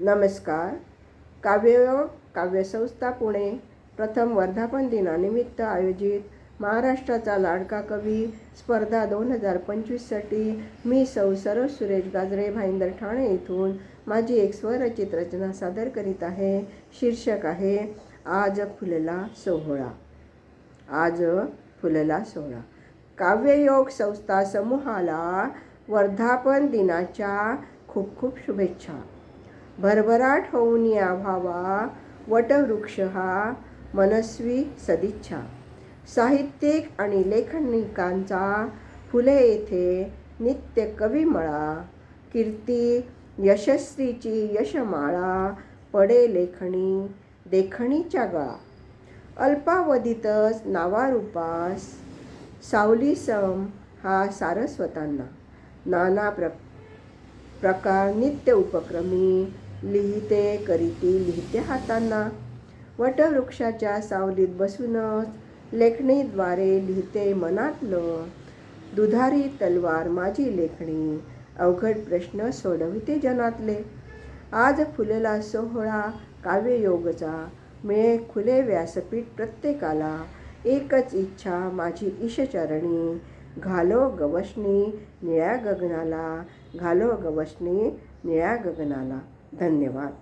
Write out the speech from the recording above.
नमस्कार. काव्ययोग काव्यसंस्था पुणे. प्रथम वर्धापन दिनानिमित्त आयोजित महाराष्ट्राचा लाडका कवी स्पर्धा दोन हजार पंचवीससाठी मी सौ सरोज सुरेश गाजरे भाईंदर ठाणे येथून माझी एक स्वरचित रचना सादर करीत आहे. शीर्षक आहे आज फुलला सोहळा. आज फुलला सोहळा. काव्ययोग संस्था समूहाला वर्धापन दिनाच्या खूप खूप शुभेच्छा. भरभराट होऊन या व्हावा. वटवृक्ष हा मनस्वी सदिच्छा. साहित्यिक आणि लेखनिकांचा फुले येथे नित्य कविमळा कीर्ती यशस्वीची यशमाळा पडे लेखणी देखणीच्या गळा. अल्पावधीतच नावारूपास सावली सम हा सारस्वतांना. नाना प्र प्रकार नित्य उपक्रमी लिहिते करीती लिहिते हातांना. वटवृक्षाच्या सावलीत बसूनच लेखणीद्वारे लिहिते मनातलं. दुधारी तलवार माझी लेखणी अवघड प्रश्न सोडविते जनातले. आज फुलला सोहळा काव्ययोगचा मिळे खुले व्यासपीठ प्रत्येकाला. एकच इच्छा माझी ईशचरणी घालो गवसणी निळ्या गगनाला घालो गवसणी निळ्या गगनाला. धन्यवाद.